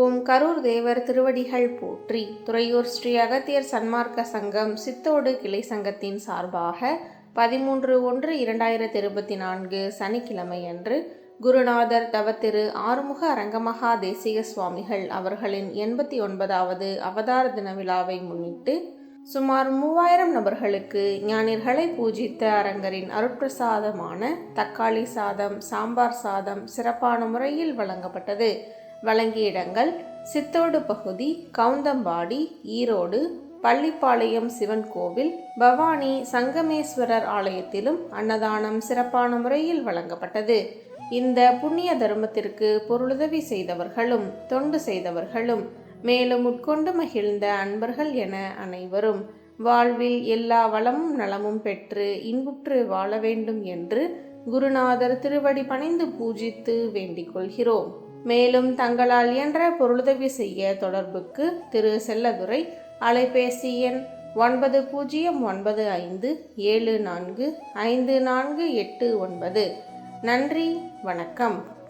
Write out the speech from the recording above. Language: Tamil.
ஓம் கரூர் தேவர் திருவடிகள் போற்றி. துறையூர் ஸ்ரீ அகத்தியர் சன்மார்க்க சங்கம் சித்தோடு கிளை சங்கத்தின் சார்பாக பதிமூன்று ஒன்று இரண்டாயிரத்தி இருபத்தி நான்கு சனிக்கிழமையன்று குருநாதர் தவத்திரு ஆறுமுக அரங்கமகா தேசிக சுவாமிகள் அவர்களின் எண்பத்தி ஒன்பதாவது அவதார தின விழாவை முன்னிட்டு சுமார் மூவாயிரம் நபர்களுக்கு ஞானிகளை பூஜித்த அரங்கரின் அருட்பிரசாதமான தக்காளி சாதம் சாம்பார் சாதம் சிறப்பான முறையில் வழங்கப்பட்டது. வழங்கிய இடங்கள் சித்தோடு பகுதி கவுந்தம்பாடி ஈரோடு பள்ளிப்பாளையம் சிவன் கோவில் பவானி சங்கமேஸ்வரர் ஆலயத்திலும் அன்னதானம் சிறப்பான முறையில் வழங்கப்பட்டது. இந்த புண்ணிய தர்மத்திற்கு பொருளுதவி செய்தவர்களும் தொண்டு செய்தவர்களும் மேலும் உட்கொண்டு மகிழ்ந்த அன்பர்கள் என அனைவரும் வாழ்வில் எல்லா வளமும் நலமும் பெற்று இன்புற்று வாழ வேண்டும் என்று குருநாதர் திருவடி பணிந்து பூஜித்து வேண்டிக் கொள்கிறோம். மேலும் தங்களால் இயன்ற பொருளுதவி செய்ய தொடர்புக்கு திரு செல்லதுரை அலைபேசி எண் ஒன்பது பூஜ்ஜியம் ஒன்பது ஐந்து ஏழு நான்கு ஐந்து நான்கு எட்டு ஒன்பது. நன்றி வணக்கம்.